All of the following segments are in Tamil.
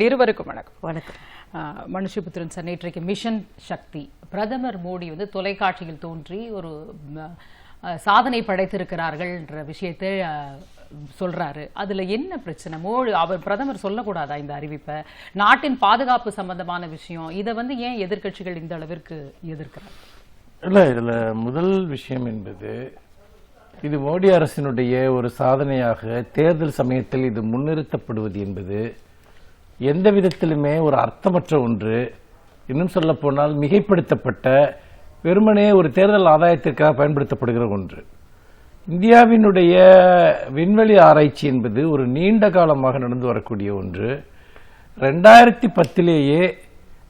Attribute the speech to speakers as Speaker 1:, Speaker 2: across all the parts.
Speaker 1: உங்கள் இருவருக்கும் வணக்கம்.
Speaker 2: வணக்கம்.
Speaker 1: மனுஷபுத்திரன் சார் நேற்றைக்கு மிஷன் சக்தி. பிரதமர் மோடி வந்து தொலைக்காட்சியில் தோன்றி ஒரு சாதனை படைத்திருக்கிறார்கள்ன்ற விஷயத்தை சொல்றாரு. அதுல என்ன பிரச்சனை? மோடி அவர் பிரதமர் சொல்லக்கூடாதா இந்த அறிவிப்பை? நாட்டின் பாதுகாப்பு சம்பந்தமான விஷயம் இதை வந்து ஏன் எதிர்க்கட்சிகள் இந்த அளவிற்கு எதிர்க்கிறாங்க?
Speaker 3: இல்லை இதில் முதல் விஷயம் என்பது இது மோடி அரசினுடைய ஒரு சாதனையாக தேர்தல் சமயத்தில் இது முன்னிறுத்தப்படுவது என்பது எந்த விதத்திலுமே ஒரு அர்த்தமற்ற ஒன்று இன்னும் சொல்ல போனால் மிகைப்படுத்தப்பட்ட வெறுமனே ஒரு தேர்தல் ஆதாயத்திற்காக பயன்படுத்தப்படுகிற ஒன்று. இந்தியாவினுடைய விண்வெளி ஆராய்ச்சி என்பது ஒரு நீண்ட காலமாக நடந்து வரக்கூடிய ஒன்று. ரெண்டாயிரத்தி பத்திலேயே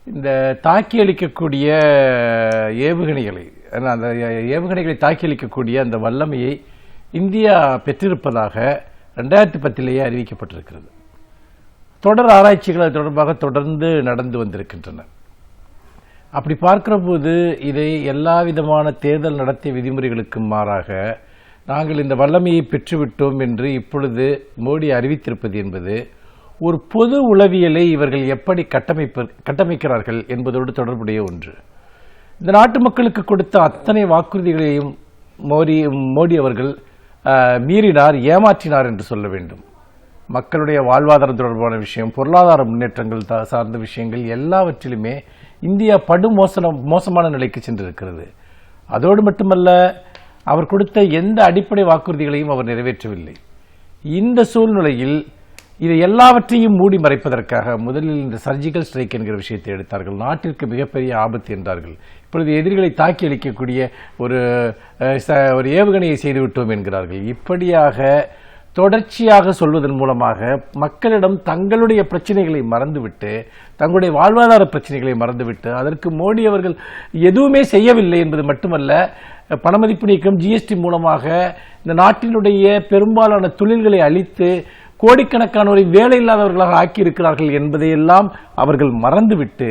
Speaker 3: இந்த தாக்கி அளிக்கக்கூடிய ஏவுகணைகளை அந்த ஏவுகணைகளை தாக்கி அளிக்கக்கூடிய அந்த வல்லமையை இந்தியா பெற்றிருப்பதாக ரெண்டாயிரத்தி பத்திலேயே அறிவிக்கப்பட்டிருக்கிறது. தொடர் ஆராய்ச்சிகள் அது தொடர்பாக தொடர்ந்து நடந்து வந்திருக்கின்றன. அப்படி பார்க்கிற போது இதை எல்லா விதமான தேர்தல் நடத்திய விதிமுறைகளுக்கும் மாறாக நாங்கள் இந்த வல்லமையை பெற்றுவிட்டோம் என்று இப்பொழுது மோடி அறிவித்திருப்பது என்பது ஒரு பொது உளவியலை இவர்கள் எப்படி கட்டமைப்பு கட்டமைக்கிறார்கள் என்பதோடு தொடர்புடைய ஒன்று. இந்த நாட்டு மக்களுக்கு கொடுத்த அத்தனை வாக்குறுதிகளையும் மோடி மோடி அவர்கள் மீறினார் ஏமாற்றினார் என்று சொல்ல வேண்டும். மக்களுடைய வாழ்வாதாரம் தொடர்பான விஷயம் பொருளாதார முன்னேற்றங்கள் சார்ந்த விஷயங்கள் எல்லாவற்றிலுமே இந்தியா படு மோசம் மோசமான நிலைக்கு சென்றிருக்கிறது. அதோடு மட்டுமல்ல அவர் கொடுத்த எந்த அடிப்படை வாக்குறுதிகளையும் அவர் நிறைவேற்றவில்லை. இந்த சூழ்நிலையில் இதை எல்லாவற்றையும் மூடி மறைப்பதற்காக முதலில் இந்த சர்ஜிக்கல் ஸ்ட்ரைக் என்கிற விஷயத்தை எடுத்தார்கள். நாட்டிற்கு மிகப்பெரிய ஆபத்து என்றார்கள். இப்பொழுது எதிரிகளை தாக்கி அளிக்கக்கூடிய ஒரு ச- ஒரு ஏவுகணையை செய்துவிட்டோம் என்கிறார்கள். இப்படியாக தொடர்ச்சியாக சொல்வதன் மூலமாக மக்களிடம் தங்களுடைய பிரச்சனைகளை மறந்துவிட்டு தங்களுடைய வாழ்வாதார பிரச்சனைகளை மறந்துவிட்டு அதற்கு மோடி அவர்கள் எதுவுமே செய்யவில்லை என்பது மட்டுமல்ல பணமதிப்பு நீக்கம் ஜிஎஸ்டி மூலமாக இந்த நாட்டினுடைய பெரும்பாலான தொழில்களை அழித்து கோடிக்கணக்கானோரை வேலை இல்லாதவர்களாக ஆக்கியிருக்கிறார்கள் என்பதையெல்லாம் அவர்கள் மறந்துவிட்டு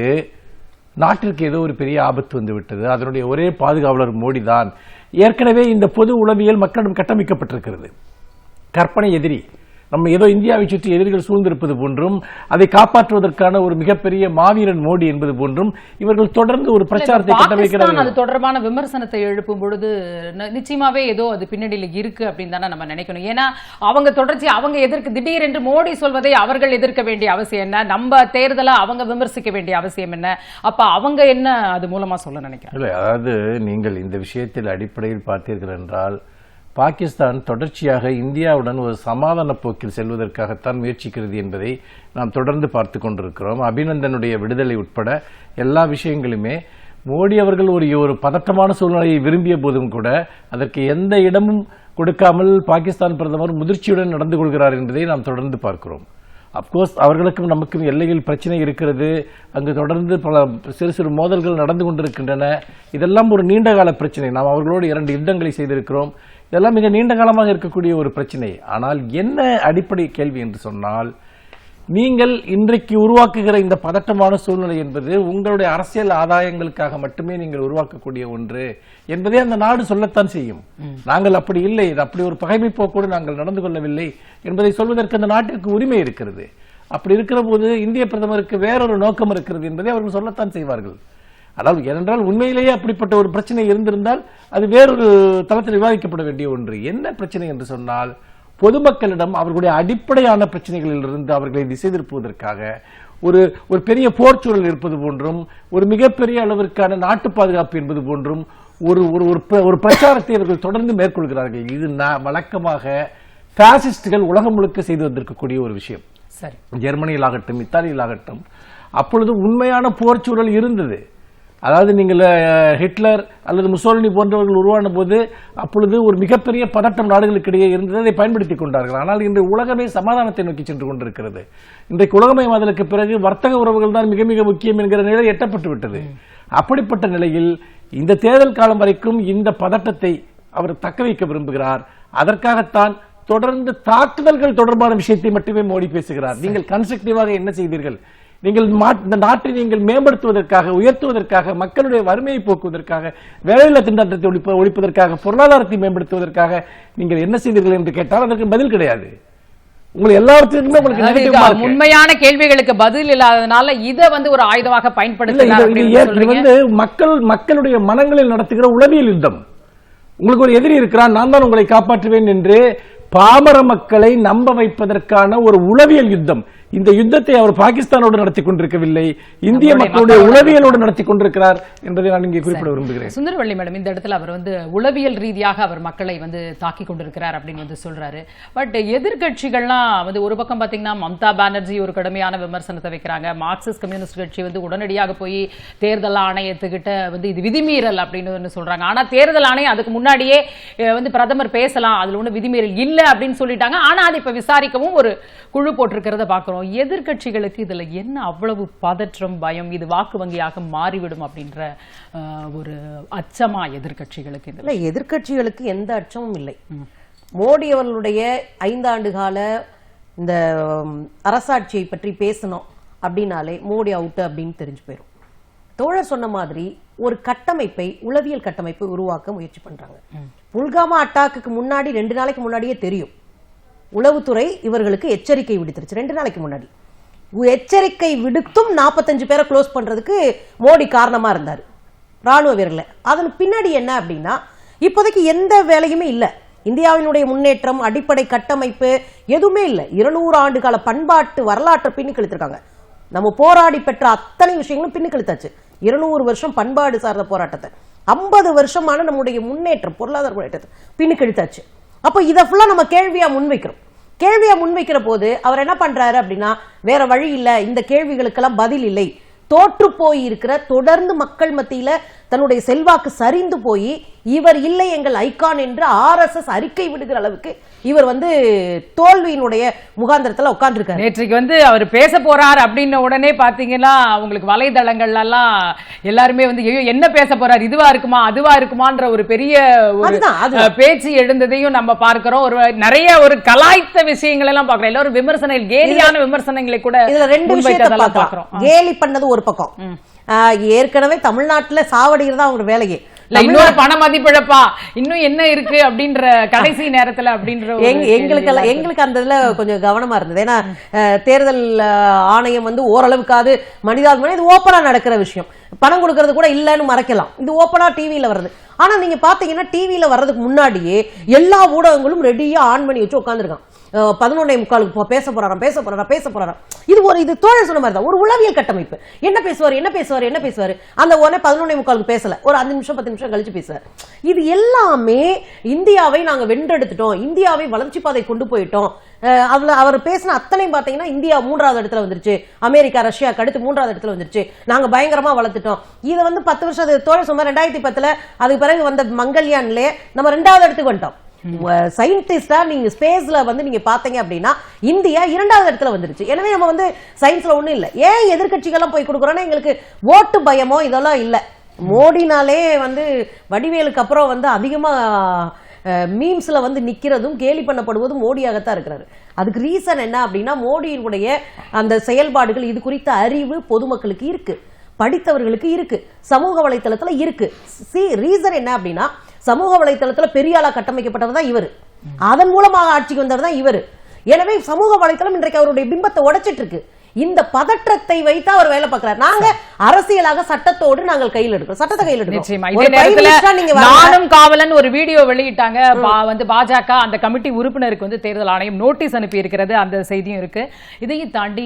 Speaker 3: நாட்டிற்கு ஏதோ ஒரு பெரிய ஆபத்து வந்து விட்டது அதனுடைய ஒரே பாதுகாவலர் மோடி தான் ஏற்கனவே இந்த பொது உளவியல் மக்களிடம் கட்டமைக்கப்பட்டிருக்கிறது. கற்பனை எதிரி. நம்ம ஏதோ இந்தியாவை சுற்றி எதிரிகள் சூழ்ந்திருப்பது போன்றும் அதை காப்பாற்றுவதற்கான ஒரு மிகப்பெரிய மாவீரன் மோடி என்பது போன்றும் இவர்கள் தொடர்ந்து ஒரு பிரச்சாரத்தை கட்டமைக்கிறார்கள்
Speaker 1: அது தொடர்பான விமர்சனத்தை எழுப்பும் பொழுது நிச்சயமாவே ஏதோ அது பின்னணியில இருக்கு அப்படின்னு தானே நம்ம நினைக்கணும். ஏன்னா அவங்க தொடர்ச்சி அவங்க எதிர்க்க திடீரென்று மோடி சொல்வதை அவர்கள் எதிர்க்க வேண்டிய அவசியம் என்ன? நம்ம தேர்தலை அவங்க விமர்சிக்க வேண்டிய அவசியம் என்ன? அப்ப அவங்க என்ன அது மூலமா சொல்ல நினைக்கிறாங்க?
Speaker 3: இல்லை அதாவது நீங்கள் இந்த விஷயத்தில் அடிப்படையில் பார்த்தீர்கள் என்றால் பாகிஸ்தான் தொடர்ச்சியாக இந்தியாவுடன் ஒரு சமாதான போக்கில் செல்வதற்காகத்தான் முயற்சிக்கிறது என்பதை நாம் தொடர்ந்து பார்த்து கொண்டிருக்கிறோம். அபிநந்தனுடைய விடுதலை உட்பட எல்லா விஷயங்களுமே மோடி அவர்கள் ஒரு ஒரு பதட்டமான சூழ்நிலையை விரும்பிய போதும் கூட அதற்கு எந்த இடமும் கொடுக்காமல் பாகிஸ்தான் பிரதமர் முதிர்ச்சியுடன் நடந்து கொள்கிறார் என்பதை நாம் தொடர்ந்து பார்க்கிறோம். அப்கோர்ஸ் அவர்களுக்கும் நமக்கும் எல்லையில் பிரச்சனை இருக்கிறது. அங்கு தொடர்ந்து பல சிறு சிறு மோதல்கள் நடந்து கொண்டிருக்கின்றன. இதெல்லாம் ஒரு நீண்ட கால பிரச்சனை. நாம் அவர்களோடு இரண்டு யுத்தங்களை செய்திருக்கிறோம். இதெல்லாம் மிக நீண்ட காலமாக இருக்கக்கூடிய ஒரு பிரச்சனை ஆனால் என்ன அடிப்படை கேள்வி என்று சொன்னால் நீங்கள் இன்றைக்கு உருவாக்குகிற இந்த பதட்டமான சூழ்நிலை என்பது உங்களுடைய அரசியல் ஆதாயங்களுக்காக மட்டுமே நீங்கள் உருவாக்கக்கூடிய ஒன்று என்பதை அந்த நாடு சொல்லத்தான் செய்யும். நாங்கள் அப்படி இல்லை இது அப்படி ஒரு பகைமை போக்கோடு நாங்கள் நடந்து கொள்ளவில்லை என்பதை சொல்வதற்கு அந்த நாட்டிற்கு உரிமை இருக்கிறது. அப்படி இருக்கிற போது இந்திய பிரதமருக்கு வேறொரு நோக்கம் இருக்கிறது என்பதை அவர்கள் சொல்லத்தான் செய்வார்கள். அதாவது ஏனென்றால் உண்மையிலேயே அப்படிப்பட்ட ஒரு பிரச்சனை இருந்திருந்தால் அது வேறொரு தளத்தில் விவாதிக்கப்பட வேண்டிய ஒன்று. என்ன பிரச்சனை என்று சொன்னால் பொதுமக்களிடம் அவர்களுடைய அடிப்படையான பிரச்சனைகளிலிருந்து அவர்களை திசை திருப்புவதற்காக ஒரு ஒரு பெரிய போர் சூழல் இருப்பது போன்றும் ஒரு மிகப்பெரிய அளவிற்கான நாட்டு பாதுகாப்பு என்பது போன்றும் ஒரு ஒரு ஒரு பிர- ஒரு பிரச்சாரத்தை அவர்கள் தொடர்ந்து மேற்கொள்கிறார்கள். இது வழக்கமாக பாசிஸ்டுகள் உலகம் முழுக்க செய்து வந்திருக்கக்கூடிய ஒரு விஷயம்.
Speaker 1: சரி.
Speaker 3: ஜெர்மனியில் ஆகட்டும் இத்தாலியில் ஆகட்டும் அப்பொழுது உண்மையான போர் சூழல் இருந்தது. அதாவது நீங்கள் ஹிட்லர் அல்லது முசோலினி போன்றவர்கள் உருவான போது அப்பொழுது ஒரு மிகப்பெரிய பதட்டம் நாடுகளுக்கிடையே இருந்தது. அதை பயன்படுத்திக் கொண்டார்கள். ஆனால் இன்று உலகமே சமாதானத்தை நோக்கி சென்று கொண்டிருக்கிறது. இன்றைக்கு உலகமயமாதலுக்கு பிறகு வர்த்தக உறவுகள் தான் மிக மிக முக்கியம் என்கிற நிலை எட்டப்பட்டு விட்டது. அப்படிப்பட்ட நிலையில் இந்த தேர்தல் காலம் வரைக்கும் இந்த பதட்டத்தை அவர் தக்க வைக்க விரும்புகிறார். அதற்காகத்தான் தொடர்ந்து தாக்குதல்கள் தொடர்பான விஷயத்தை மட்டுமே மோடி பேசுகிறார். நீங்கள் கன்ஸ்ட்ரக்டிவாக என்ன செய்தீர்கள்? நீங்கள் இந்த நாட்டை நீங்கள் மேம்படுத்துவதற்காக உயர்த்துவதற்காக மக்களுடைய வறுமையை போக்குவதற்காக வேலையில்லா திண்டாட்டத்தை ஒழிப்ப ஒழிப்பதற்காக பொருளாதாரத்தை மேம்படுத்துவதற்காக நீங்கள் என்ன செய்தீர்கள் என்று கேட்டால் அதற்கு பதில் கிடையாது.
Speaker 1: உண்மையான கேள்விகளுக்கு பதில் இல்லாதனால இத வந்து ஒரு ஆயுதமாக சொல்றீங்க?
Speaker 3: வந்து மக்கள் மக்களுடைய மனங்களில் நடத்துகிற உளவியல் யுத்தம். உங்களுக்கு ஒரு எதிரி இருக்கிறான் நான் தான் உங்களை காப்பாற்றுவேன் என்று பாமர மக்களை நம்ப வைப்பதற்கான ஒரு உளவியல் யுத்தம். இந்த யுத்தத்தை அவர் பாகிஸ்தானோடு நடத்தி கொண்டிருக்கவில்லை. இந்திய மக்களுடைய
Speaker 1: மக்களோடு
Speaker 3: உளவியலோடு நடத்தி கொண்டிருக்கிறார் என்பதை நான் இங்கே குறிப்பிட விரும்புகிறேன்.
Speaker 1: சுந்தரவள்ளி மேடம் இந்த இடத்துல அவர் வந்து உளவியல் ரீதியாக அவர் மக்களை வந்து தாக்கி கொண்டிருக்கிறார் அப்படின்னு வந்து சொல்றாரு. பட் எதிர்க்கட்சிகள்லாம் வந்து ஒரு பக்கம் பாத்தீங்கன்னா மம்தா பானர்ஜி ஒரு கடுமையான விமர்சனத்தை வைக்கிறாங்க. மார்க்சிஸ்ட் கம்யூனிஸ்ட் கட்சி வந்து உடனடியாக போய் தேர்தல் ஆணையத்துக்கிட்ட வந்து இது விதிமீறல் அப்படின்னு சொல்றாங்க. ஆனா தேர்தல் ஆணையம் அதுக்கு முன்னாடியே வந்து பிரதமர் பேசலாம். அதுல ஒண்ணு விதிமீறல் இல்ல அப்படின்னு சொல்லிட்டாங்க. ஆனா அதை இப்ப விசாரிக்கவும் ஒரு குழு போட்டிருக்கிறத பாக்குறோம். எதிர்க்கட்சிகளுக்கு இதுல என்ன அவ்வளவு பதற்றம் பயம்? இது வாக்கு வங்கியாக மாறிவிடும் அப்படின்ற ஒரு அச்சமா எதிர்க்கட்சிகளுக்கு இதுல
Speaker 2: இல்ல எதிர்க்கட்சிகளுக்கு எந்த அச்சமும் இல்லை. மோடி அவர்களுடைய ஐந்தாண்டு கால இந்த அரசாட்சியை பற்றி பேசணும் அப்படின்னாலே மோடி அவுட் அப்படின்னு தெரிஞ்சு போயிடும் தோழர் சொன்ன மாதிரி ஒரு கட்டமைப்பை உளவியல் கட்டமைப்பை உருவாக்க முயற்சி பண்றாங்க. புல்காமா அட்டாக்கு முன்னாடி ரெண்டு நாளைக்கு முன்னாடியே தெரியும். உளவுத்துறை இவர்களுக்கு எச்சரிக்கை விடுத்துருச்சு ரெண்டு நாளைக்கு முன்னாடி. உ- எச்சரிக்கை விடுத்தும் நாற்பத்தஞ்சு பேரை க்ளோஸ் பண்றதுக்கு மோடி காரணமா இருந்தார் ராணுவ வீரர்களை. அதன் பின்னாடி என்ன அப்படின்னா இப்போதைக்கு எந்த வேலையுமே இல்லை. இந்தியாவினுடைய முன்னேற்றம் அடிப்படை கட்டமைப்பு எதுவுமே இல்லை. இருநூறு ஆண்டு கால பண்பாட்டு வரலாற்றை பின்னுக்கு கழித்திருக்காங்க நம்ம போராடி பெற்ற அத்தனை விஷயங்களும் பின்னுக்கு கழித்தாச்சு இருநூறு வருஷம் பண்பாடு சார்ந்த போராட்டத்தை. ஐம்பது வருஷமான நம்முடைய முன்னேற்றம் பொருளாதார முன்னேற்றத்தை பின்னுக்கெடுத்தாச்சு அப்போ இதை ஃபுல்லா நம்ம கேள்வியா முன்வைக்கிறோம். கேள்வியா முன்வைக்கிற போது அவர் என்ன பண்றாரு அப்படின்னா வேற வழி இல்லை இந்த கேள்விகளுக்கெல்லாம் பதில் இல்லை. தோற்று போய் இருக்கிற தொடர்ந்து மக்கள் மத்தியில தன்னுடைய செல்வாக்கு சரிந்து போய் இவர் இல்லை எங்கள் ஐகான் என்று ஆர்எஸ்எஸ் அறிக்கை விடுகிற அளவுக்கு இவர் வந்து தோல்வியினுடைய முகாந்திரத்துல உட்கார்ந்துருக்காரு.
Speaker 1: நேற்றைக்கு வந்து அவர் பேச போறார் அப்படின்ன உடனே பாத்தீங்கன்னா உங்களுக்கு வலைதளங்கள்ல எல்லாம் எல்லாருமே வந்து ஐயோ என்ன பேச போறார்? இதுவா இருக்குமா? அதுவா இருக்குமான்ற ஒரு பெரிய பேச்சு எழுந்ததையும் நம்ம பார்க்கிறோம். ஒரு நிறைய ஒரு கலாய்த்த விஷயங்கள் எல்லாம் பார்க்கிறோம். எல்லாரும் விமர்சனங்கள் கேலியான விமர்சனங்களை கூட
Speaker 2: இதுல ரெண்டு விஷயத்தை பார்க்கலாம். கேலி பண்ணது ஒரு பக்கம். ஏற்கனவே தமிழ்நாட்டுல சாவடிகிறது அவங்க வேலையே.
Speaker 1: இல்ல இன்னொரு பண மதிப்பிழப்பா இன்னும் என்ன இருக்கு அப்படின்ற கடைசி நேரத்துல அப்படின்ற
Speaker 2: எங்களுக்கு எங்களுக்கு அந்த இதுல கொஞ்சம் கவனமா இருந்தது. ஏன்னா தேர்தல் ஆணையம் வந்து ஓரளவுக்காவது மனிதாபிமானம் இது ஓப்பனா நடக்கிற விஷயம். பணம் கொடுக்கறது கூட இல்லைன்னு மறைக்கலாம். இது ஓப்பனா டிவியில வருது ஆனா நீங்க பாத்தீங்கன்னா டிவியில வர்றதுக்கு முன்னாடியே எல்லா ஊடகங்களும் ரெடியா ஆன் பண்ணி வச்சு உட்காந்துருக்கான் பதினொன்னே முக்காலுக்கு போ- பேச போறாராம் பேச போறாராம் பேச போறாராம். இது ஒரு இது தோழர் சொன்ன மாதிரி தான் ஒரு உளவியல் கட்டமைப்பு. என்ன பேசுவார் என்ன பேசுவார் என்ன பேசுவார்? அந்த உடனே பதினொன்னே முக்காலுக்கு பேசல. ஒரு அஞ்சு நிமிஷம் பத்து நிமிஷம் கழிச்சு பேசுவார். இது எல்லாமே இந்தியாவை நாங்க வென்றெடுத்துட்டோம். இந்தியாவை வளர்ச்சி பாதை கொண்டு போயிட்டோம். அஹ் அவர் பேசின அத்தனையும் பார்த்தீங்கன்னா இந்தியா மூன்றாவது இடத்துல வந்துருச்சு. அமெரிக்கா ரஷ்யாக்கு அடுத்து மூன்றாவது இடத்துல வந்துருச்சு. நாங்கள் பயங்கரமாக வளர்த்துட்டோம். இதை வந்து பத்து வருஷம் அது தோழர் சொன்ன ரெண்டாயிரத்தி பத்தில் அதுக்கு பிறகு வந்த மங்கல்யான்லயே நம்ம ரெண்டாவது இடத்துக்கு வந்துட்டோம். சயின்டிஸ்டா நீங்க ஸ்பேஸ்ல வந்து நீங்க பாத்தீங்க அப்படின்னா இந்தியா இரண்டாவது இடத்துல வந்துருச்சு. எனவே நம்ம வந்து சயின்ஸ்ல ஒண்ணும் இல்ல. ஏன் எதிர்க்கட்சிகள்லாம் போய் கொடுக்குறோன்னா எங்களுக்கு ஓட்டு பயமோ இதெல்லாம் இல்ல. மோடினாலே வந்து வடிவேலுக்கு அப்புறம் வந்து அதிகமா மீம்ஸ்ல வந்து நிக்கிறதும் கேலி பண்ணப்படுவதும் மோடியாகத்தான் இருக்கிறாரு. அதுக்கு ரீசன் என்ன அப்படின்னா மோடியினுடைய அந்த செயல்பாடுகள் இது குறித்த அறிவு பொதுமக்களுக்கு இருக்கு. படித்தவர்களுக்கு இருக்கு. சமூக வலைத்தளத்துல இருக்கு. சி ரீசன் என்ன அப்படின்னா சமூக வலைத்தளத்துல பெரிய கட்டமைக்கப்பட்டவர் தான் இவர். அதன் மூலமாக ஆட்சிக்கு வந்தவர் தான் இவர். எனவே சமூக வலைத்தளம் இன்றைக்கு அவருடைய பிம்பத்தை உடைச்சிட்டு இருக்கு. இந்த பதற்றத்தை வைத்து அவர் வேலை பார்க்கிறார். நாங்க அரசியலாக சட்டத்தோடு நாங்கள் கையில் எடுக்கிறோம். சட்டத்தை கையில் எடுக்கிறோம்.
Speaker 1: நானும் காவலன் ஒரு வீடியோ வெளியிட்டாங்க. வந்து பாஜக அந்த கமிட்டி உறுப்பினருக்கு வந்து தேர்தல் ஆணையம் நோட்டீஸ் அனுப்பி இருக்கிறது அந்த செய்தியும் இருக்கு. இதையும் தாண்டி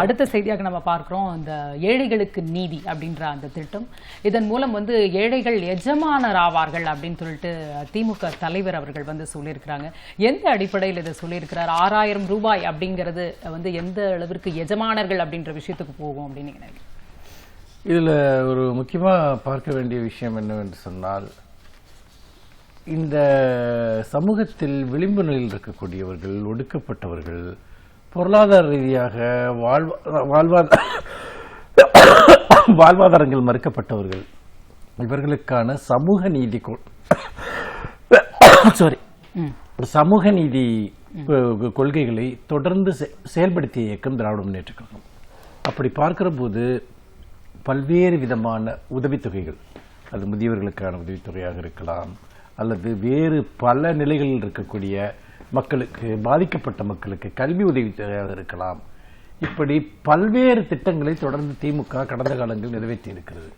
Speaker 1: அடுத்த செய்தியாக நம்ம பார்க்கிறோம். இந்த ஏழைகளுக்கு நீதி அப்படின்ற அந்த திட்டம். இதன் மூலம் வந்து ஏழைகள் எஜமானர் ஆவார்கள் அப்படின்னு சொல்லிட்டு திமுக தலைவர் அவர்கள் வந்து சொல்லியிருக்கிறாங்க. எந்த அடிப்படையில் இதை சொல்லியிருக்கிறார்? ஆறாயிரம் ரூபாய் அப்படிங்கிறது வந்து எந்த அளவிற்கு எஜமானர்கள் அப்படின்ற விஷயத்துக்கு போகும் அப்படின்னு நீங்க நினைக்கிறீங்க?
Speaker 3: இதுல ஒரு முக்கியமா பார்க்க வேண்டிய விஷயம் என்னவென்று சொன்னால் இந்த சமூகத்தில் விளிம்பு நிலையில் இருக்கக்கூடியவர்கள் ஒடுக்கப்பட்டவர்கள் பொருளாதார ரீதியாக வாழ்வா வாழ்வாதார வாழ்வாதாரங்கள் மறுக்கப்பட்டவர்கள் இவர்களுக்கான சமூக நீதி சாரி சமூக நீதி கொள்கைகளை தொடர்ந்து செ- செயல்படுத்திய இயக்கம் திராவிட முன்னேற்ற கழகம். அப்படி பார்க்கிற போது பல்வேறு விதமான உதவித்தொகைகள் அது முதியவர்களுக்கான உதவித்தொகையாக இருக்கலாம் அல்லது வேறு பல நிலைகளில் இருக்கக்கூடிய மக்களுக்கு பாதிக்கப்பட்ட மக்களுக்கு கல்வி உதவித்தொகையாக இருக்கலாம். இப்படி பல்வேறு திட்டங்களை தொடர்ந்து திமுக கடந்த காலங்களில் நிறைவேற்றி இருக்கிறது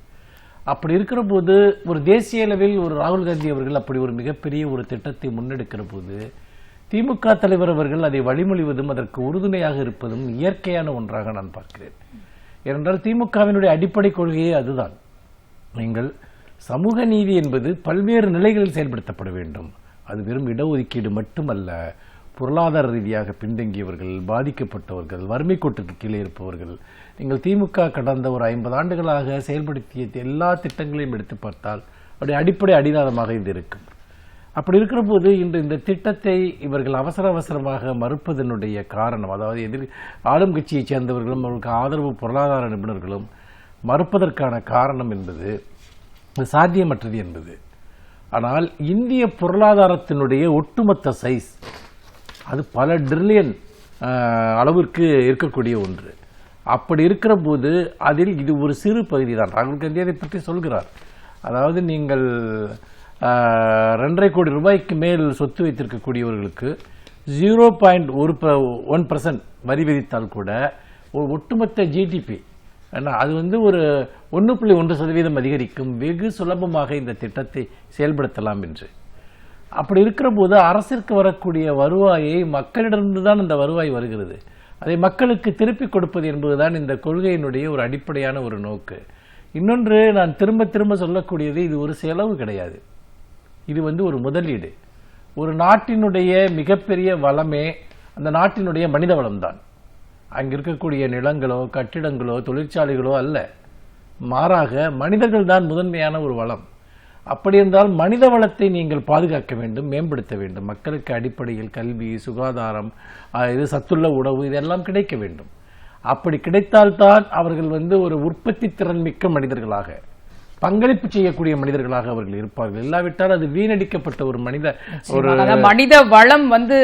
Speaker 3: அப்படி இருக்கிற போது ஒரு தேசிய அளவில் ஒரு ராகுல் காந்தி அவர்கள் அப்படி ஒரு மிகப்பெரிய ஒரு திட்டத்தை முன்னெடுக்கிற போது திமுக தலைவர் அவர்கள் அதை வழிமொழிவதும் அதற்கு உறுதுணையாக இருப்பதும் இயற்கையான ஒன்றாக நான் பார்க்கிறேன். ஏனென்றால் திமுகவினுடைய அடிப்படை கொள்கையே அதுதான். நீங்கள் சமூக நீதி என்பது பல்வேறு நிலைகளில் செயல்படுத்தப்பட வேண்டும். அது வெறும் இடஒதுக்கீடு மட்டுமல்ல. பொருளாதார ரீதியாக பின்தங்கியவர்கள் பாதிக்கப்பட்டவர்கள் வறுமை கோட்டுக்கு கீழே இருப்பவர்கள் நீங்கள் திமுக கடந்த ஒரு ஐம்பது ஆண்டுகளாக செயல்படுத்திய எல்லா திட்டங்களையும் எடுத்து பார்த்தால் அவருடைய அடிப்படை அடிநாதமாக இது இருக்கும். அப்படி இருக்கிற போது இன்று இந்த திட்டத்தை இவர்கள் அவசர அவசரமாக மறுப்பதனுடைய காரணம் அதாவது எதிர் ஆளும் கட்சியைச் சேர்ந்தவர்களும் அவர்களுக்கு ஆதரவு பொருளாதார நிபுணர்களும் மறுப்பதற்கான காரணம் என்பது சாத்தியமற்றது என்பது. ஆனால் இந்திய பொருளாதாரத்தினுடைய ஒட்டுமொத்த சைஸ் அது பல ட்ரில்லியன் அளவிற்கு இருக்கக்கூடிய ஒன்று. அப்படி இருக்கிற போது அதில் இது ஒரு சிறு பகுதி தான் ராகுல் காந்தி அதை பற்றி சொல்கிறார். அதாவது நீங்கள் ரெண்டரை கோடி ரூபாய்க்கு மேல் சொத்து வைத்திருக்கக்கூடியவர்களுக்கு ஜீரோ பாயிண்ட் ஒரு ஒன் பர்சன்ட் வரி விதித்தால் கூட ஒரு ஒட்டுமொத்த ஜிடிபி அது வந்து ஒரு ஒன்று புள்ளி ஒன்று சதவீதம் அதிகரிக்கும். வெகு சுலபமாக இந்த திட்டத்தை செயல்படுத்தலாம் என்று. அப்படி இருக்கிற போது அரசிற்கு வரக்கூடிய வருவாயை மக்களிடமிருந்து தான் இந்த வருவாய் வருகிறது. அதை மக்களுக்கு திருப்பி கொடுப்பது என்பதுதான் இந்த கொள்கையினுடைய ஒரு அடிப்படையான ஒரு நோக்கு. இன்னொன்று நான் திரும்ப திரும்ப சொல்லக்கூடியது இது ஒரு செலவு கிடையாது. இது வந்து ஒரு முதலீடு. ஒரு நாட்டினுடைய மிகப்பெரிய வளமே அந்த நாட்டினுடைய மனித வளம்தான். அங்கே இருக்கக்கூடிய நிலங்களோ கட்டிடங்களோ தொழிற்சாலைகளோ அல்ல. மாறாக மனிதர்கள் தான் முதன்மையான ஒரு வளம். அப்படி இருந்தால் மனித வளத்தை நீங்கள் பாதுகாக்க வேண்டும் மேம்படுத்த வேண்டும். மக்களுக்கு அடிப்படையில் கல்வி சுகாதாரம் இது சத்துள்ள உணவு இதெல்லாம் கிடைக்க வேண்டும். அப்படி கிடைத்தால்தான் அவர்கள் வந்து ஒரு உற்பத்தி திறன் மிக்க மனிதர்களாக. பங்களிப்பு செய்யக்கூடிய மனிதர்களாக அவர்கள் இருப்பார்கள். இல்லாவிட்டால் அது வீணடிக்கப்பட்ட ஒரு மனித ஒரு
Speaker 1: மனித வளம் வந்து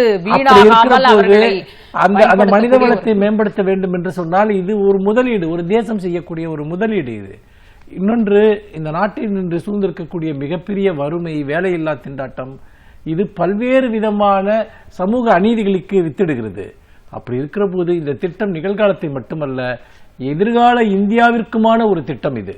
Speaker 3: அந்த அந்த மனித வளத்தை மேம்படுத்த வேண்டும் என்று சொன்னால் இது ஒரு முதலீடு ஒரு தேசம் செய்யக்கூடிய ஒரு முதலீடு இது. இன்னொன்று இந்த நாட்டில் நின்று சூழ்ந்திருக்கக்கூடிய மிகப்பெரிய வறுமை வேலையில்லா திண்டாட்டம் இது பல்வேறு விதமான சமூக அநீதிகளுக்கு வித்திடுகிறது. அப்படி இருக்கிற போது இந்த திட்டம் நிகழ்காலத்தை மட்டுமல்ல எதிர்கால இந்தியாவிற்குமான ஒரு திட்டம் இது.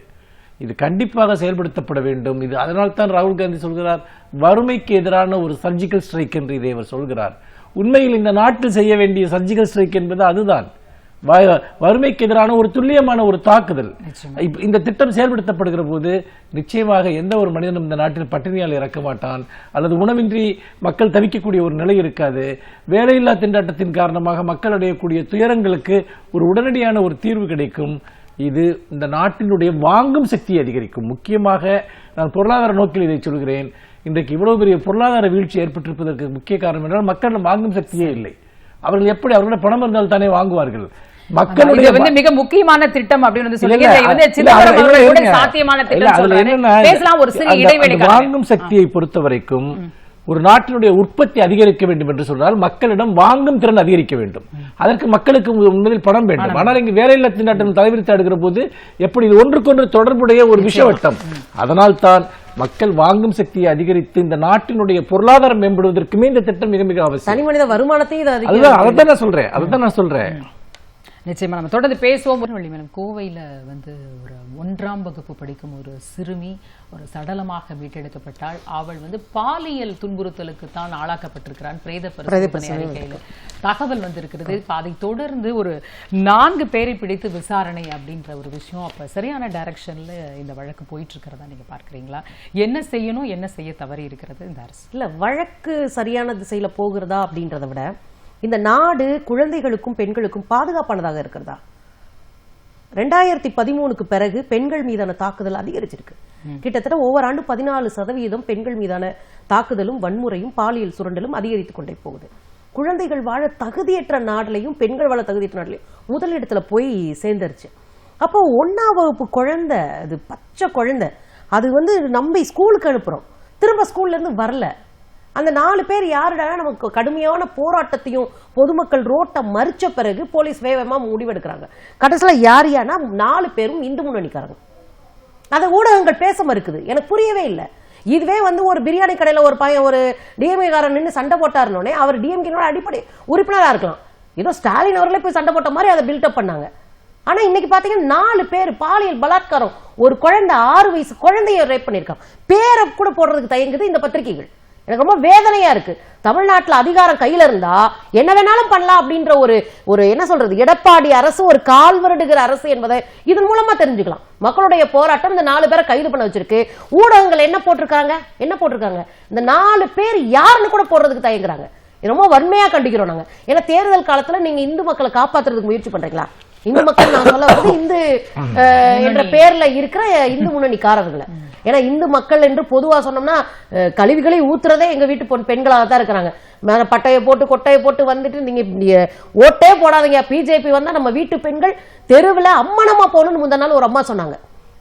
Speaker 3: இது கண்டிப்பாக செயல்படுத்தப்பட வேண்டும். இது அதனால் தான் ராகுல் காந்தி சொல்கிறார் வறுமைக்கு எதிரான ஒரு சர்ஜிக்கல் ஸ்ட்ரைக் என்று இதை அவர் சொல்கிறார். உண்மையில் இந்த நாட்டில் செய்ய வேண்டிய சர்ஜிக்கல் ஸ்ட்ரைக் என்பது அதுதான். வறுமைக்கு எதிரான ஒரு துல்லியமான ஒரு தாக்குதல். இந்த திட்டம் செயல்படுத்தப்படுகிற போது நிச்சயமாக எந்த ஒரு மனிதனும் இந்த நாட்டில் பட்டினியால் இறக்க மாட்டான். அல்லது உணவின்றி மக்கள் தவிக்கக்கூடிய ஒரு நிலை இருக்காது. வேலையில்லா திண்டாட்டத்தின் காரணமாக மக்கள் அடையக்கூடிய துயரங்களுக்கு ஒரு உடனடியான ஒரு தீர்வு கிடைக்கும். இது இந்த நாட்டினுடைய வாங்கும் சக்தியை அதிகரிக்கும். முக்கியமாக நான் பொருளாதார நோக்கில் இதை சொல்கிறேன். இன்றைக்கு இவ்வளவு பெரிய பொருளாதார வீழ்ச்சி ஏற்பட்டிருப்பதற்கு முக்கிய காரணம் என்றால் மக்கள் வாங்கும் சக்தியே இல்லை. அவர்கள் எப்படி அவர்களிடம் பணம் இருந்தால் தானே வாங்குவார்கள்? மக்களுடைய
Speaker 1: வந்து மிக முக்கியமான திட்டம் அப்படின்னு வந்து
Speaker 3: இருங்க.
Speaker 1: சாத்தியமான திட்டம் பேசலாம் ஒரு சிறு
Speaker 3: அந்த-
Speaker 1: இடைவேளை
Speaker 3: வாங்கும் சக்தியை பொறுத்த வரைக்கும் ஒரு நாட்டினுடைய உற்பத்தி அதிகரிக்க வேண்டும் என்று சொன்னால் மக்களிடம் வாங்கும் திறன் அதிகரிக்க வேண்டும். அதற்கு மக்களுக்கு உண்மையில் பணம் வேண்டும். ஆனால் இங்கு வேலையில்லா திண்டாட்டம் தலைவிரித்து அடுக்கிற போது எப்படி இது ஒன்றுக்கொன்று தொடர்புடைய ஒரு விஷவட்டம் அதனால் தான் மக்கள் வாங்கும் சக்தியை அதிகரித்து இந்த நாட்டினுடைய பொருளாதாரம் மேம்படுவதற்குமே இந்த திட்டம் மிக மிக அவசியம்.
Speaker 2: தனி மனித வருமானத்தையும்
Speaker 3: அதுதான் நான் சொல்றேன் அதைத்தான் நான் சொல்றேன்.
Speaker 1: நிச்சயமா நம்ம தொடர்ந்து பேசுவோம். வள்ளி மேடம் கோவையில வந்து ஒரு ஒன்றாம் வகுப்பு படிக்கும் ஒரு சிறுமி ஒரு சடலமாக மீட்டெடுக்கப்பட்டால் அவள் வந்து பாலியல் துன்புறுத்தலுக்கு தான் ஆளாக்கப்பட்டிருக்கிறான். பிரேத அறிக்கையில தகவல் வந்திருக்கிறது. அதை தொடர்ந்து ஒரு நான்கு பேரை பிடித்து விசாரணை அப்படின்ற ஒரு விஷயம் அப்ப சரியான டைரக்ஷன்ல இந்த வழக்கு போயிட்டு இருக்கிறதா நீங்க பார்க்கறீங்களா? என்ன செய்யணும் என்ன செய்ய தவறி இருக்கிறது இந்த அரசு.
Speaker 2: இல்ல வழக்கு சரியான திசையில போகிறதா அப்படின்றத விட இந்த நாடு குழந்தைகளுக்கும் பெண்களுக்கும் பாதுகாப்பானதாக இருக்கிறதா? ரெண்டாயிரத்தி பதிமூணுக்கு பிறகு பெண்கள் மீதான தாக்குதல் அதிகரிச்சிருக்கு. கிட்டத்தட்ட ஒவ்வொரு ஆண்டு பதினாலு சதவீதம் பெண்கள் மீதான தாக்குதலும் வன்முறையும் பாலியல் சுரண்டலும் அதிகரித்து கொண்டே போகுது. குழந்தைகள் வாழ தகுதியற்ற நாட்டிலையும் பெண்கள் வாழ தகுதியற்ற நாட்டிலையும் முதலிடத்துல போய் சேர்ந்துருச்சு. அப்போ ஒன்னாம் வகுப்பு குழந்தை அது பச்சை குழந்தை அது வந்து நம்பி ஸ்கூலுக்கு அனுப்புறோம். திரும்ப ஸ்கூல்ல இருந்து வரல. அந்த நாலு பேர் யாருடா நமக்கு கடுமையான போராட்டத்தையும் பொதுமக்கள் ரோட்டை மறிச்ச பிறகு போலீஸ் வேகமா முடிவெடுக்கிறாங்க. கடைசியில் யார் யாருன்னா நாலு பேரும் இந்து முன்னணிக்காரங்க. அதை ஊடகங்கள் பேச மறுக்குது. எனக்கு புரியவே இல்லை. இதுவே வந்து ஒரு பிரியாணி கடையில் ஒரு பையன் ஒரு டிஎம்கே காரன் நின்று சண்டை போட்டாருனோடனே அவர் டிஎம்கேனோட அடிப்படை உறுப்பினராக இருக்கலாம். ஏதோ ஸ்டாலின் அவர்களே போய் சண்டை போட்ட மாதிரி அதை பில்டப் பண்ணாங்க. ஆனா இன்னைக்கு பாத்தீங்கன்னா நாலு பேர் பாலியல் பலாத்காரம் ஒரு குழந்தை ஆறு வயசு குழந்தைய ரேப் பண்ணியிருக்கான். பேரை கூட போடுறதுக்கு தயங்குது இந்த பத்திரிகைகள். எனக்கு ரொம்ப வேதனையா இருக்கு. தமிழ்நாட்டுல அதிகாரம் கையில இருந்தா என்ன வேணாலும் பண்ணலாம் அப்படின்ற ஒரு ஒரு என்ன சொல்றது எடப்பாடி அரசு ஒரு கால் வருடுகிற அரசு என்பதை இதன் மூலமா தெரிஞ்சுக்கலாம். மக்களுடைய போராட்டம் இந்த நாலு பேரை கைது பண்ண வச்சிருக்கு. ஊடகங்கள் என்ன போட்டிருக்காங்க? என்ன போட்டிருக்காங்க? இந்த நாலு பேர் யாருன்னு கூட போடுறதுக்கு தயங்குறாங்க. ரொம்ப வன்மையா கண்டிக்கிறோம் நாங்க. ஏன்னா தேர்தல் காலத்துல நீங்க இந்து மக்களை காப்பாத்துறதுக்கு முயற்சி பண்றீங்களா? இந்து மக்கள் நான் சொல்ல வந்து இந்து என்ற பேர்ல இருக்கிற இந்து முன்னணிக்காரர்களை ஏன்னா இந்து மக்கள் என்று பொதுவா சொன்னோம்னா கழிவுகளை ஊத்துறதே எங்க வீட்டு பொன் பெண்களாக தான் இருக்கிறாங்க. பட்டையை போட்டு கொட்டையை போட்டு வந்துட்டு நீங்க ஓட்டே போடாதீங்க. பிஜேபி வந்தா நம்ம வீட்டு பெண்கள் தெருவுல அம்மனமா போகணும்னு முந்தின நாள் ஒரு அம்மா சொன்னாங்க.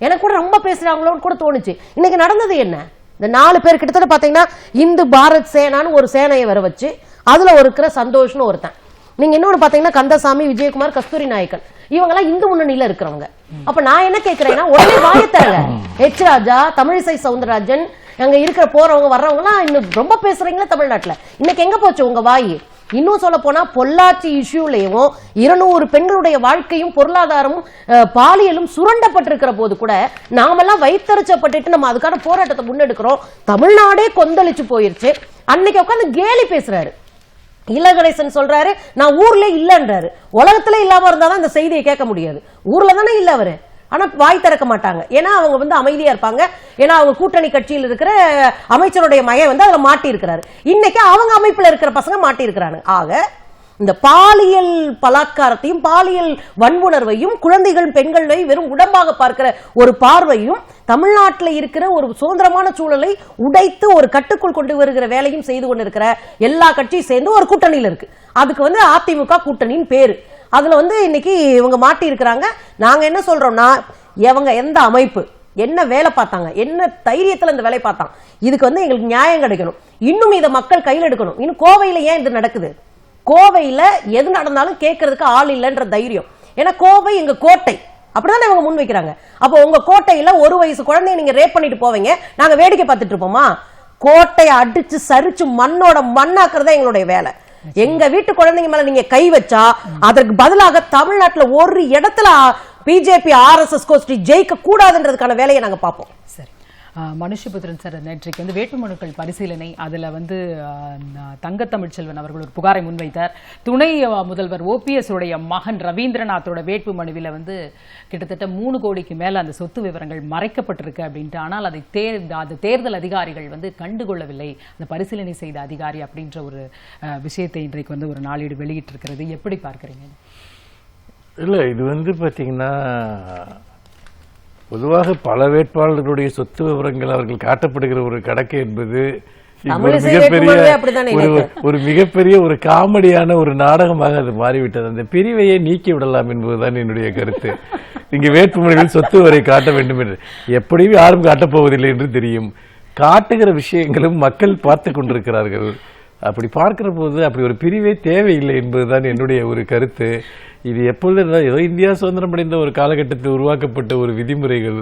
Speaker 2: எனக்கு கூட ரொம்ப பேசுறாங்களோன்னு கூட தோணுச்சு. இன்னைக்கு நடந்தது என்ன? இந்த நாலு பேர் கிட்டத்தட்ட பாத்தீங்கன்னா இந்து பாரத் சேனான்னு ஒரு சேனையை வர வச்சு அதுல இருக்கிற சந்தோஷ்னு ஒருத்தன். நீங்க இன்னொன்னு பாத்தீங்கன்னா கந்தசாமி விஜயகுமார் கஸ்தூரி நாயக்கன். இவங்க எல்லாம் இந்து முன்னணியில இருக்கிறவங்க. அப்ப நான் என்ன கேக்குறேன்னா உடனே வாயத்தரங்க ஹெச் ராஜா தமிழிசை சவுந்தரராஜன் அங்க இருக்கிற போறவங்க வர்றவங்க எல்லாம் இன்னும் ரொம்ப பேசுறீங்களா தமிழ்நாட்டுல. இன்னைக்கு எங்க போச்சு உங்க வாய்? இன்னும் சொல்ல போனா பொள்ளாச்சி இஷ்யூலையும் இருநூறு பெண்களுடைய வாழ்க்கையும் பொருளாதாரமும் அஹ், பாலியலும் சுரண்டப்பட்டிருக்கிற போது கூட நாமெல்லாம் வைத்தறிச்சப்பட்டுட்டு நம்ம அதுக்கான போராட்டத்தை முன்னெடுக்கிறோம். தமிழ்நாடே கொந்தளிச்சு போயிருச்சு. அன்னைக்கு உட்காந்து கேலி பேசுறாரு. இளகணேசன் சொல்றாரு நான் ஊர்ல இல்லன்றாரு. உலகத்துல இல்லாம இருந்தாதான் இந்த செய்தியை கேட்க முடியாது. ஊர்ல தானே இல்ல அவரு. ஆனா வாய் திறக்க மாட்டாங்க. ஏன்னா அவங்க வந்து அமைதியா இருப்பாங்க. ஏன்னா அவங்க கூட்டணி கட்சியில் இருக்கிற அமைச்சருடைய மகன் வந்து அதுல மாட்டி இருக்கிறாரு இன்னைக்கு அவங்க அமைப்புல இருக்கிற பசங்க மாட்டி இருக்கிறாங்க ஆக இந்த பாலியல் பலாத்காரத்தையும் பாலியல் வன்புணர்வையும் குழந்தைகள் பெண்களை வெறும் உடம்பாக பார்க்கிற ஒரு பார்வையும் தமிழ்நாட்டில் இருக்கிற ஒரு சுதந்திரமான சூழலை உடைத்து ஒரு கட்டுக்குள் கொண்டு வருகிற வேலையும் செய்து கொண்டிருக்கிற எல்லா கட்சியும் சேர்ந்து ஒரு கூட்டணியில் இருக்கு. அதுக்கு வந்து அதிமுக கூட்டணியின் பேரு. அதுல வந்து இன்னைக்கு இவங்க மாட்டி இருக்கிறாங்க நாங்க என்ன சொல்றோம்னா இவங்க எந்த அமைப்பு என்ன வேலை பார்த்தாங்க என்ன தைரியத்துல இந்த வேலையை பார்த்தாங்க இதுக்கு வந்து எங்களுக்கு நியாயம் கிடைக்கணும். இன்னும் இதை மக்கள் கையில் எடுக்கணும். இன்னும் கோவையில ஏன் இது நடக்குது? கோவையில எது நடந்தாலும் கேட்கறதுக்கு ஆள் இல்லைன்ற தைரியம். ஏன்னா கோவை எங்க கோட்டை. அப்படிதானே இவங்க முன் வைக்கிறாங்க. அப்போ உங்க கோட்டையில ஒரு வயசு குழந்தைய நீங்க ரேப் பண்ணிட்டு போவீங்க. நாங்க வேடிக்கை பார்த்துட்டு இருப்போமா? கோட்டையை அடிச்சு சரிச்சு மண்ணோட மண்ணாக்குறதா எங்களுடைய வேலை. எங்க வீட்டு குழந்தைங்க மேல நீங்க கை வச்சா அதற்கு பதிலாக தமிழ்நாட்டுல ஒரு இடத்துல பிஜேபி ஆர்எஸ்எஸ் கோஷ்டி ஜெயிக்க கூடாதுன்றதுக்கான வேலையை நாங்க பார்ப்போம்.
Speaker 1: சரி. மனுஷபுத்திரன் சார் நேற்றைக்கு வந்து வேட்புமனுக்கள் பரிசீலனை அதில் வந்து தங்கத்தமிழ்ச்செல்வன் அவர்கள் ஒரு புகாரை முன்வைத்தார். துணை முதல்வர் ஓபிஎஸ் உடைய மகன் ரவீந்திரநாத்தோட வேட்பு மனுவில் வந்து கிட்டத்தட்ட மூணு கோடிக்கு மேலே அந்த சொத்து விவரங்கள் மறைக்கப்பட்டிருக்கு அப்படின்ட்டு. ஆனால் அதை தேர் அந்த தேர்தல் அதிகாரிகள் வந்து கண்டுகொள்ளவில்லை. அந்த பரிசீலனை செய்த அதிகாரி அப்படின்ற ஒரு விஷயத்தை இன்றைக்கு வந்து ஒரு நாளேடு வெளியிட்டிருக்கிறது. எப்படி பார்க்குறீங்க?
Speaker 3: இல்லை இது வந்து பார்த்தீங்கன்னா பொதுவாக பல வேட்பாளர்களுடைய சொத்து விவரங்கள் அவர்கள் காட்டப்படுகிற ஒரு கணக்கு என்பது மிகப்பெரிய ஒரு. ஒரு மிகப்பெரிய ஒரு காமெடியான ஒரு நாடகமாக அது மாறிவிட்டது. அந்த பிரிவையே நீக்கி விடலாம் என்பதுதான் என்னுடைய கருத்து. இங்கு வேட்புமனுவில் சொத்து வரை காட்ட வேண்டும் என்று. எப்படியும் யாரும் காட்டப் போவதில்லை என்று தெரியும். காட்டுகிற விஷயங்களும் மக்கள் பார்த்து கொண்டிருக்கிறார்கள். அப்படி பார்க்கிற போது அப்படி ஒரு பிரிவே தேவையில்லை என்பதுதான் என்னுடைய ஒரு கருத்து. இது எப்பொழுது ஏதோ இந்தியா சுதந்திரம் அடைந்த ஒரு காலகட்டத்தில் உருவாக்கப்பட்ட ஒரு விதிமுறைகள்.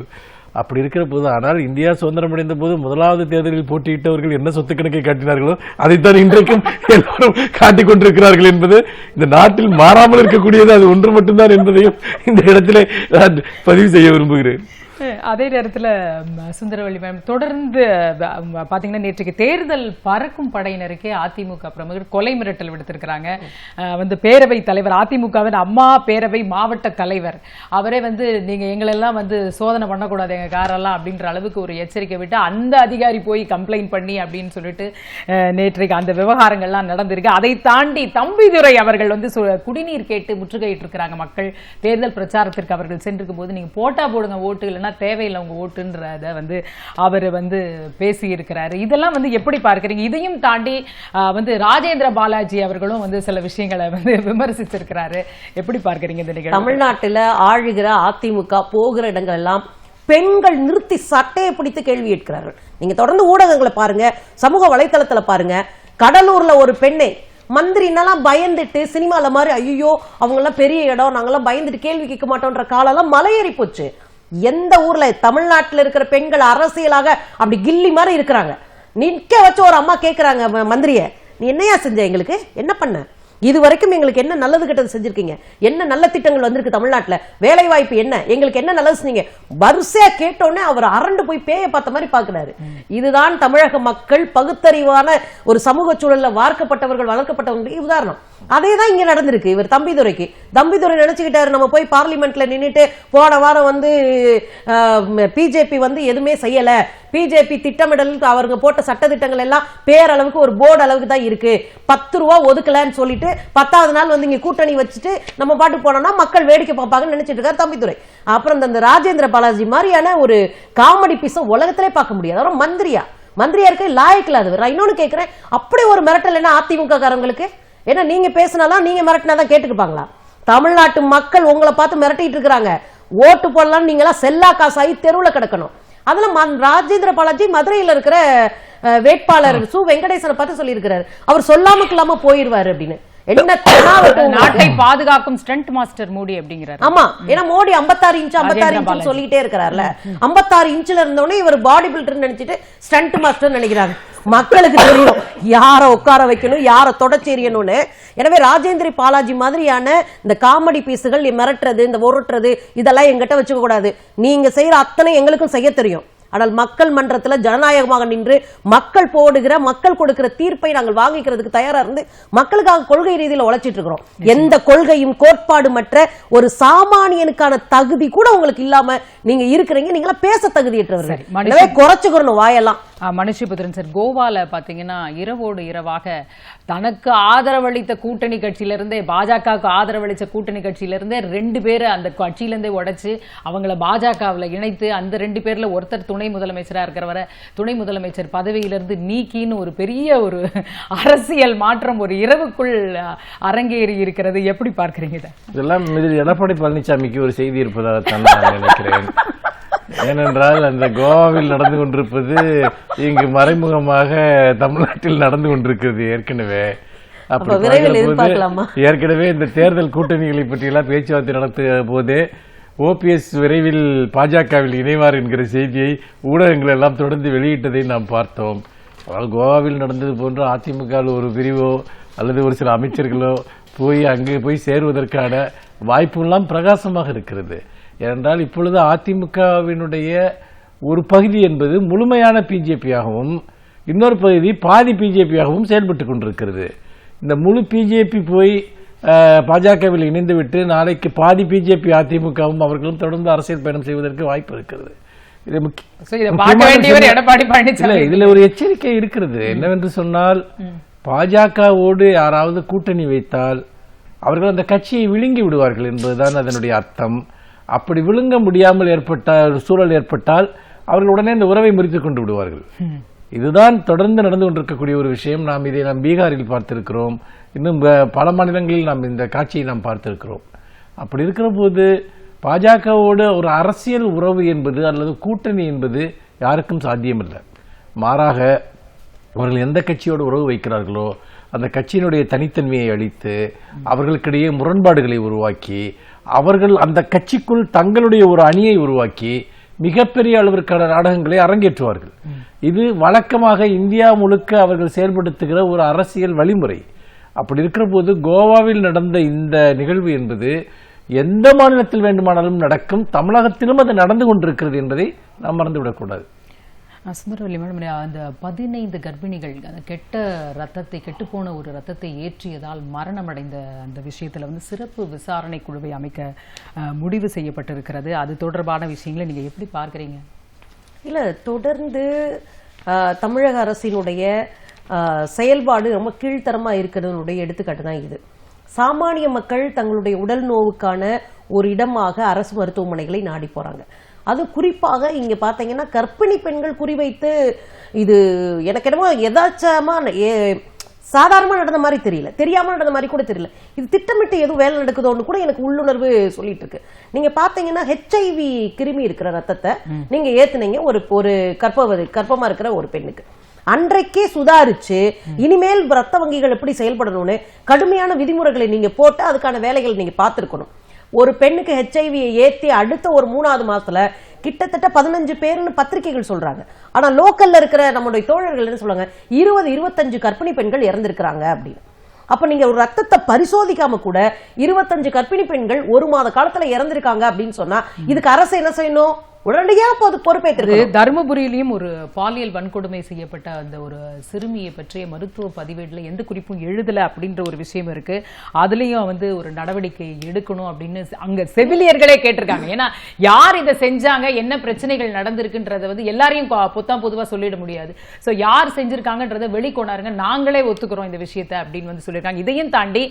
Speaker 3: அப்படி இருக்கிற போது ஆனால் இந்தியா சுதந்திரம் அடைந்த போது முதலாவது தேர்தலில் போட்டியிட்டவர்கள் என்ன சொத்து கணக்கை காட்டினார்களோ அதைத்தான் இன்றைக்கும் எல்லாரும் காட்டிக் கொண்டிருக்கிறார்கள் என்பது இந்த நாட்டில் மாறாமல் இருக்கக்கூடியது அது ஒன்று மட்டும்தான் என்பதையும் இந்த இடத்திலே நான் பதிவு செய்ய விரும்புகிறேன்.
Speaker 1: அதே நேரத்தில் சுந்தரவள்ளி மேம் தொடர்ந்து பார்த்தீங்கன்னா நேற்றுக்கு தேர்தல் பறக்கும் படையினருக்கே அதிமுக பிரமுகர் கொலை மிரட்டல் விடுத்திருக்கிறாங்க. வந்து பேரவை தலைவர் அதிமுகவின் அம்மா பேரவை மாவட்ட தலைவர். அவரே வந்து நீங்கள் எங்களெல்லாம் வந்து சோதனை பண்ணக்கூடாது எங்கள் காரெல்லாம் அப்படின்ற அளவுக்கு ஒரு எச்சரிக்கை விட்டு அந்த அதிகாரி போய் கம்ப்ளைண்ட் பண்ணி அப்படின்னு சொல்லிட்டு நேற்றைக்கு அந்த விவகாரங்கள்லாம் நடந்திருக்கு. அதை தாண்டி தம்பிதுரை அவர்கள் வந்து சு- குடிநீர் கேட்டு முற்றுகையிட்டு இருக்கிறாங்க மக்கள். தேர்தல் பிரச்சாரத்திற்கு அவர்கள் சென்றிருக்கும் போது நீங்கள் போட்டா போடுங்க ஓட்டு இல்லைன்னா தேவையில்லை உங்க ஓட்டுன்றத வந்து அவர் வந்து பேசி இருக்கிறாரு இதெல்லாம் வந்து எப்படி பார்க்கறீங்க? இதையும் தாண்டி வந்து ராஜேந்திர பாலாஜி அவர்களும் வந்து சில விஷயங்களை வந்து விமர்சிச்சிருக்கிறாரு. எப்படி பார்க்குறீங்க இந்த நிகழ்ச்சி
Speaker 2: தமிழ்நாட்டுல ஆழுகிற அதிமுக போகிற இடங்கள் எல்லாம் பெண்கள் நிறுத்தி சட்டையை பிடித்து கேள்வி கேட்கிறார்கள் நீங்க தொடர்ந்து ஊடகங்களை பாருங்க சமூக வலைத்தளத்துல பாருங்க. கடலூர்ல ஒரு பெண்ணை மந்திரினாலாம் பயந்துட்டு சினிமால மாதிரி ஐயோ அவங்க எல்லாம் பெரிய இடம் நாங்கெல்லாம் பயந்துட்டு கேள்வி கேட்க மாட்டோம்ன்ற காலம்லாம் மலையேறி போச்சு. எந்த ஊர்ல தமிழ்நாட்டுல இருக்கிற பெண்கள் அரசியலாக அப்படி கில்லி மாதிரி இருக்கிறாங்க. நிற்க வச்சு ஒரு அம்மா கேக்குறாங்க மந்திரிய. நீ என்னையா செஞ்ச எங்களுக்கு? என்ன பண்ண? இது வரைக்கும் எங்களுக்கு என்ன நல்லது கெட்டது செஞ்சிருக்கீங்க? என்ன நல்ல திட்டங்கள் வந்திருக்கு தமிழ்நாட்டுல? வேலை வாய்ப்பு என்ன? எங்களுக்கு என்ன நல்லது செஞ்சீங்க? வரிசையா கேட்டோன்னே அவர் அரண்டு போய் பேய பார்த்த மாதிரி பாக்குறாரு இதுதான் தமிழக மக்கள் பகுத்தறிவான ஒரு சமூக சூழல்ல வார்க்கப்பட்டவர்கள் வளர்க்கப்பட்டவர்களுக்கு உதாரணம். அதே தான் இங்க நடந்திருக்கு. இவர் தம்பிதுரைக்கு. தம்பிதுரை நினைச்சுக்கிட்டாரு நம்ம போய் பார்லிமெண்ட்ல நின்றுட்டு போன வாரம் வந்து பிஜேபி வந்து எதுவுமே செய்யல. பிஜேபி திட்டமிடல் அவருங்க போட்ட சட்ட திட்டங்கள் எல்லாம் பேரளவுக்கு ஒரு போர்டு அளவுக்கு தான் இருக்கு. பத்து ரூபா ஒதுக்கலன்னு சொல்லிட்டு பத்தாவது நாள் வந்து இங்க கூட்டணி வச்சுட்டு நம்ம பாட்டு போனோம்னா மக்கள் வேடிக்கை பார்ப்பாங்கன்னு நினைச்சிட்டு இருக்காரு தம்பிதுரை. அப்புறம் இந்த- ராஜேந்திர பாலாஜி மாதிரியான ஒரு காமெடி பீஸ உலகத்திலே பார்க்க முடியாது. அவரும் மந்திரியா? மந்திரியா இருக்க லாயக்கில் அது நான் இன்னொன்னு கேட்கிறேன் அப்படி ஒரு மிரட்டல் என்ன அதிமுக காரங்களுக்கு ஏன்னா நீங்க பேசினாதான் நீங்க மிரட்டினாதான் கேட்டுக்குப்பாங்களா? தமிழ்நாட்டு மக்கள் உங்களை பார்த்து மிரட்டிட்டு இருக்கிறாங்க. ஓட்டு போடலாம் நீங்களாம் செல்லா காசாகி தெருவுல கிடக்கணும். அதுல ராஜேந்திர பாலாஜி மதுரையில இருக்கிற வேட்பாளர் சு வெங்கடேசனை பார்த்து சொல்லியிருக்கிறாரு. அவர் சொல்லாமக்கு இல்லாம போயிருவாரு அப்படின்னு?
Speaker 1: நாட்டை பாதுகாக்கும் ஸ்டண்ட் மாஸ்டர் மோடி அப்படிங்கிறாரு.
Speaker 2: ஆமா. ஏன்னா மோடி 56 இன்ச் 56
Speaker 1: ராஜேந்திர
Speaker 2: இன்ச். சொல்லிட்டே இருக்கிறார்ல. 56 இன்ச்ல இருந்தோடனே இவர் பாடி பில்டர் நினைச்சிட்டு ஸ்டண்ட் மாஸ்டர் நினைக்கிறாங்க. மக்களுக்கு தெரியும் யார உட்கார வைக்கணும் யார தொடச்செறியணும்னு. எனவே ராஜேந்திர பாலாஜி மாதிரியான இந்த காமெடி பீஸுகள் மிரட்டுறது இந்த உருட்டுறது இதெல்லாம் எங்கிட்ட வச்சுக்க கூடாது. நீங்க செய்யற அத்தனை எங்களுக்கும் செய்ய தெரியும். ஆனால் மக்கள் மன்றத்துல ஜனநாயகமாக நின்று மக்கள் போடுகிற மக்கள் கொடுக்கிற தீர்ப்பை நாங்கள் வாங்கிக்கிறதுக்கு தயாரா இருந்து மக்களுக்காக கொள்கை ரீதியில உழைச்சிட்டு இருக்கிறோம். எந்த கொள்கையும் கோட்பாடு மற்ற ஒரு சாமானியனுக்கான தகுதி கூட உங்களுக்கு இல்லாம நீங்க இருக்கிறீங்க. நீங்களா பேச தகுதியற்றவர்கள். எனவே குறைச்சுக்கணும் வாயெல்லாம்.
Speaker 1: மனுஷிபுத்திரன் சார் கோவால பாத்தீங்கன்னா இரவோடு இரவாக தனக்கு ஆதரவளித்த கூட்டணி கட்சியிலிருந்தே பாஜகவுக்கு ஆதரவளித்த கூட்டணி கட்சியிலிருந்தே ரெண்டு பேரை அந்த கட்சியிலேருந்தே உடைச்சு அவங்கள பாஜகவில் இணைத்து அந்த ரெண்டு பேரில் ஒருத்தர் துணை முதலமைச்சராக இருக்கிறவரை துணை முதலமைச்சர் பதவியிலிருந்து நீக்கின்னு ஒரு பெரிய ஒரு அரசியல் மாற்றம் ஒரு இரவுக்குள் அரங்கேறி இருக்கிறது. எப்படி பார்க்குறீங்க
Speaker 3: இதெல்லாம் இதில் எடப்பாடி பழனிசாமிக்கு ஒரு செய்தி இருப்பதாகத்தான் நான் நினைக்கிறேன். ஏனென்றால் அந்த கோவாவில் நடந்து கொண்டிருப்பது இங்கு மறைமுகமாக தமிழ்நாட்டில் நடந்து கொண்டிருக்கிறது ஏற்கனவே? ஏற்கனவே இந்த தேர்தல் கூட்டணிகளை பற்றியெல்லாம் பேச்சுவார்த்தை நடத்துகிற போதே ஓபிஎஸ் விரைவில் பாஜகவில் இணைவார் என்கிற செய்தியை ஊடகங்கள் எல்லாம் தொடர்ந்து வெளியிட்டதை நாம் பார்த்தோம். அதாவது கோவாவில் நடந்தது போன்று அதிமுகவில் ஒரு பிரிவோ அல்லது ஒரு சில அமைச்சர்களோ போய் அங்கே போய் சேருவதற்கான வாய்ப்புலாம் பிரகாசமாக இருக்கிறது. ஏனென்றால் இப்பொழுது அதிமுகவினுடைய ஒரு பகுதி என்பது முழுமையான பிஜேபியாகவும் இன்னொரு பகுதி பாதி பிஜேபியாகவும் செயல்பட்டு கொண்டிருக்கிறது. இந்த முழு பிஜேபி போய் பாஜகவில் இணைந்துவிட்டு நாளைக்கு பாதி பிஜேபி அதிமுகவும் அவர்களும் தொடர்ந்து அரசியல் பயணம் செய்வதற்கு வாய்ப்பு இருக்கிறது. இதுல ஒரு எச்சரிக்கை இருக்கிறது. என்னவென்று சொன்னால் பாஜகவோடு யாராவது கூட்டணி வைத்தால் அவர்கள் அந்த கட்சியை விழுங்கி விடுவார்கள் என்பதுதான் அதனுடைய அர்த்தம். அப்படி விழுங்க முடியாமல் ஏற்பட்ட ஒரு சூழல் ஏற்பட்டால் அவர்கள் உடனே இந்த உறவை முறித்துக் கொண்டு விடுவார்கள். இதுதான் தொடர்ந்து நடந்து கொண்டிருக்கக்கூடிய ஒரு விஷயம். நாம் இதை நாம் பீகாரில் பார்த்திருக்கிறோம். இன்னும் பல மாநிலங்களில் நாம் இந்த காட்சியை நாம் பார்த்திருக்கிறோம். அப்படி இருக்கிற போது பாஜகவோடு ஒரு அரசியல் உறவு என்பது அல்லது கூட்டணி என்பது யாருக்கும் சாத்தியமில்லை. மாறாக அவர்கள் எந்த கட்சியோடு உறவு வைக்கிறார்களோ அந்த கட்சியினுடைய தனித்தன்மையை அளித்து அவர்களுக்கிடையே முரண்பாடுகளை உருவாக்கி அவர்கள் அந்த கட்சிக்குள் தங்களுடைய ஒரு அணியை உருவாக்கி மிகப்பெரிய அளவிற்கான நாடகங்களை அரங்கேற்றுவார்கள். இது வழக்கமாக இந்தியா முழுக்க அவர்கள் செயல்படுத்துகிற ஒரு அரசியல் வழிமுறை. அப்படி இருக்கிற போது கோவாவில் நடந்த இந்த நிகழ்வு என்பது எந்த மாநிலத்தில் வேண்டுமானாலும் நடக்கும் தமிழகத்திலும் அது நடந்து கொண்டிருக்கிறது என்பதை நாம் மறந்துவிடக்கூடாது.
Speaker 1: ஆ, சுந்தரவல்லி மேடம் அந்த பதினைந்து கர்ப்பிணிகள் அந்த கெட்ட ரத்தத்தை கெட்டுப்போன ஒரு ரத்தத்தை ஏற்றியதால் மரணமடைந்த அந்த விஷயத்தில் வந்து சிறப்பு விசாரணை குழுவை அமைக்க முடிவு செய்யப்பட்டிருக்கிறது. அது தொடர்பான விஷயங்களை நீங்கள் எப்படி பார்க்குறீங்க?
Speaker 2: இல்லை தொடர்ந்து தமிழக அரசினுடைய செயல்பாடு ரொம்ப கீழ்த்தரமாக இருக்கிறதுனுடைய எடுத்துக்காட்டு தான் இது. சாமானிய மக்கள் தங்களுடைய உடல் நோவுக்கான ஒரு இடமாக அரசு மருத்துவமனைகளை நாடி போகிறாங்க அது குறிப்பாக இங்க பாத்தீங்கன்னா கர்ப்பிணி பெண்கள் குறிவைத்து இது எனக்கு என்னமோ எதாச்சமா ஏ- சாதாரணமா நடந்த மாதிரி தெரியல. தெரியாம நடந்த மாதிரி கூட தெரியல. இது திட்டமிட்டு எதுவும் வேலை நடக்குதோன்னு கூட எனக்கு உள்ளுணர்வு சொல்லிட்டு இருக்கு. நீங்க பாத்தீங்கன்னா ஹெச்ஐவி கிருமி இருக்கிற ரத்தத்தை நீங்க ஏத்துனீங்க ஒரு ஒரு கர்ப்பவதி கர்ப்பமா இருக்கிற ஒரு பெண்ணுக்கு. அன்றைக்கே சுதாரிச்சு இனிமேல் ரத்த வங்கிகள் எப்படி செயல்படணும்னு கடுமையான விதிமுறைகளை நீங்க போட்டு அதுக்கான வேலைகள் நீங்க பார்த்திருக்கணும். ஒரு பெண்ணுக்கு ஹெச்ஐவியை ஏத்தி அடுத்த ஒரு மூணாவது மாசத்துல கிட்டத்தட்ட பதினஞ்சு பேர்னு பத்திரிகைகள் சொல்றாங்க. ஆனா லோக்கல்ல இருக்கிற நம்முடைய தோழர்கள் என்ன சொல்றாங்க? இருபது இருபத்தஞ்சு கர்ப்பிணி பெண்கள் இறந்திருக்கிறாங்க அப்படின்னு. அப்ப நீங்க ஒரு ரத்தத்தை பரிசோதிக்காம கூட இருபத்தஞ்சு கர்ப்பிணி பெண்கள் ஒரு மாத காலத்துல இறந்திருக்காங்க அப்படின்னு சொன்னா இதுக்கு அரசு என்ன செய்யணும்? உடனடியா பொது பொறுப்பேற்று
Speaker 1: தருமபுரியிலையும் ஒரு பாலியல் வன்கொடுமை செய்யப்பட்ட அந்த ஒரு சிறுமியை பற்றிய மருத்துவ பதிவேடுல எந்த குறிப்பும் எழுதல அப்படின்ற ஒரு விஷயம் இருக்கு. அதுலயும் வந்து ஒரு நடவடிக்கை எடுக்கணும் அப்படின்னு அங்க செவிலியர்களே கேட்டிருக்காங்க. ஏன்னா யார் இதை செஞ்சாங்க என்ன பிரச்சனைகள் நடந்திருக்குன்றத வந்து எல்லாரையும் பொத்தாம் பொதுவா சொல்லிட முடியாது. ஸோ யார் செஞ்சிருக்காங்கன்றத வெளிக்கொணாருங்க நாங்களே ஒத்துக்கிறோம் இந்த விஷயத்தை அப்படின்னு வந்து சொல்லியிருக்காங்க இதையும் தாண்டி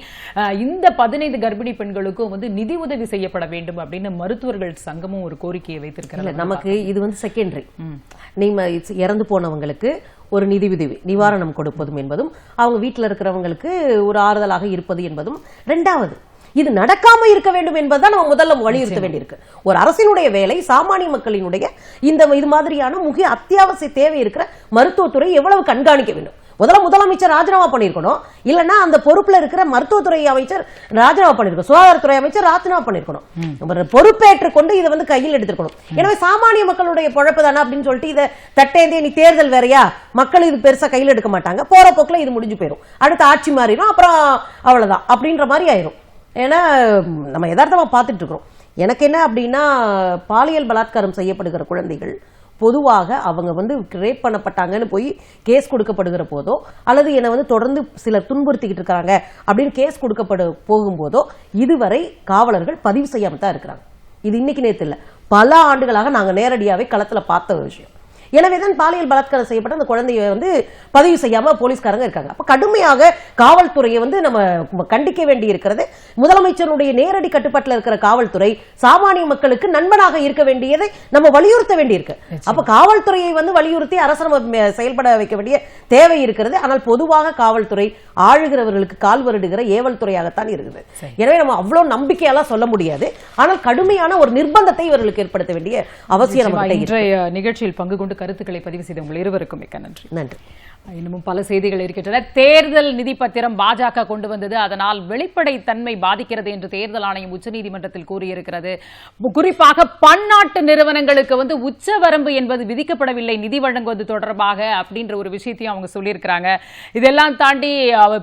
Speaker 1: இந்த பதினைந்து கர்ப்பிணி பெண்களுக்கும் வந்து நிதி உதவி செய்யப்பட வேண்டும் அப்படின்னு மருத்துவர்கள் சங்கமும் ஒரு கோரிக்கையை
Speaker 2: வைத்திருக்காங்க
Speaker 1: இல்ல
Speaker 2: நமக்கு இது வந்து செகண்டரி நீங்க இit's இறந்து போனவங்களுக்கு ஒரு நிதி உதவி நிவாரணம் கொடுப்பதும் என்பதும் அவங்க வீட்டில் இருக்கிறவங்களுக்கு ஒரு ஆறுதலாக இருப்பது என்பதும் ரெண்டாவது இது நடக்காம இருக்க வேண்டும் என்பதுதான் நம்ம முதல்ல வலியுறுத்த வேண்டியிருக்கு. ஒரு அரசினுடைய வேலை சாமானிய மக்களினுடைய இந்த இது மாதிரியான முக்கிய அத்தியாவசிய தேவை இருக்கிற மருத்துவத்துறை எவ்வளவு கண்காணிக்க வேண்டும்? முதல்ல முதலமைச்சர் ராஜினாமா பண்ணியிருக்கணும் இல்லைன்னா அந்த பொறுப்புல இருக்கிற மருத்துவத்துறை அமைச்சர் ராஜினாமா பண்ணிருக்கணும். சுகாதாரத்துறை அமைச்சர் ராஜினாமா பண்ணிருக்கணும். அவர் பொறுப்பேற்றுக் கொண்டு இதை வந்து கையில் எடுத்திருக்கணும். எனவே சாமானிய மக்களுடைய பொழப்பு தானே அப்படின்னு சொல்லிட்டு இதை தட்டேந்தே நீ தேர்தல் வேறயா? மக்கள் இது பெருசா கையில் எடுக்க மாட்டாங்க. போற போக்குல இது முடிஞ்சு போயிடும் அடுத்த ஆட்சி மாறிடும். அப்புறம் அவ்வளவுதான். அப்படின்ற மாதிரி ஆயிரும். ஏன்னா நம்ம யதார்த்தமா பார்த்துட்டு இருக்கிறோம். எனக்கு என்ன அப்படின்னா பாலியல் பலாத்காரம் செய்யப்படுகிற குழந்தைகள் பொதுவாக அவங்க வந்து ரேப் பண்ணப்பட்டாங்கன்னு போய் கேஸ் கொடுக்கப்படுகிற போதோ அல்லது என்னை வந்து தொடர்ந்து சிலர் துன்புறுத்திக்கிட்டு இருக்கிறாங்க அப்படின்னு கேஸ் கொடுக்கப்படு போகும்போதோ இதுவரை காவலர்கள் பதிவு செய்யாம தான் இருக்கிறாங்க. இது இன்னைக்கு நேத்து பல ஆண்டுகளாக நாங்கள் நேரடியாகவே களத்தில் பார்த்த ஒரு விஷயம். எனவேதான் பாலியல் பலாத்காரம் செய்யப்பட்ட அந்த குழந்தைய வந்து பதிவு செய்யாம போலீஸ்காரங்க இருக்காங்க. அப்ப கடுமையாக காவல்துறையை வந்து நம்ம கண்டிக்க வேண்டி இருக்கிறது முதலமைச்சருடைய நேரடி கட்டுப்பாட்டில் இருக்கிற காவல்துறை சாமானிய மக்களுக்கு நண்பனாக இருக்க வேண்டியதை நம்ம வலியுறுத்த வேண்டியிருக்கு. அப்ப காவல்துறையை வந்து வலியுறுத்தி அரசு நம்ம செயல்பட வைக்க வேண்டிய தேவை இருக்கிறது. ஆனால் பொதுவாக காவல்துறை ஆளுகிறவர்களுக்கு கால் வருடுகிற ஏவல் துறையாகத்தான் இருக்குது. எனவே நம்ம அவ்வளவு நம்பிக்கையெல்லாம் சொல்ல முடியாது. ஆனால் கடுமையான ஒரு நிர்பந்தத்தை இவர்களுக்கு ஏற்படுத்த வேண்டிய அவசியம்
Speaker 1: இன்றைய நிகழ்ச்சியில் பங்கு கொண்டு கருத்துக்களை பதிவு செய்த உங்கள் இருவருக்கும் மிக்க நன்றி.
Speaker 2: நன்றி.
Speaker 1: இன்னமும் பல செய்திகள் இருக்கின்றன. தேர்தல் நிதி பத்திரம் பாஜக கொண்டு வந்தது. அதனால் வெளிப்படைத்தன்மை பாதிக்கிறது என்று தேர்தல் ஆணையம் உச்சநீதிமன்றத்தில் கூறியிருக்கிறது. குறிப்பாக பன்னாட்டு நிறுவனங்களுக்கு வந்து உச்சவரம்பு என்பது விதிக்கப்படவில்லை. நிதி வழங்குவது தொடர்பாக அப்படின்ற ஒரு விஷயத்தையும் அவங்க சொல்லியிருக்கிறாங்க. இதெல்லாம் தாண்டி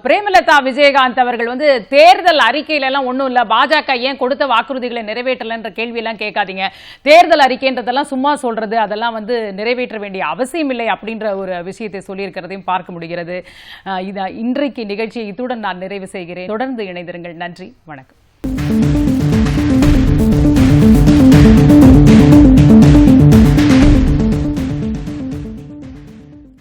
Speaker 1: பிரேமலதா விஜயகாந்த் அவர்கள் வந்து தேர்தல் அறிக்கையில எல்லாம் ஒன்றும் இல்லை. பாஜக ஏன் கொடுத்த வாக்குறுதிகளை நிறைவேற்றலன்ற கேள்வியெல்லாம் கேட்காதீங்க. தேர்தல் அறிக்கைன்றதெல்லாம் சும்மா சொல்றது. அதெல்லாம் வந்து நிறைவேற்ற வேண்டிய அவசியம் இல்லை அப்படின்ற ஒரு விஷயத்தை சொல்லியிருக்கிறதையும் பார்க்க முடிகிறது. இது இன்றைக்கு நிகழ்ச்சியை இத்துடன் நான் நிறைவு செய்கிறேன். தொடர்ந்து இணைந்திருங்கள். நன்றி. வணக்கம்.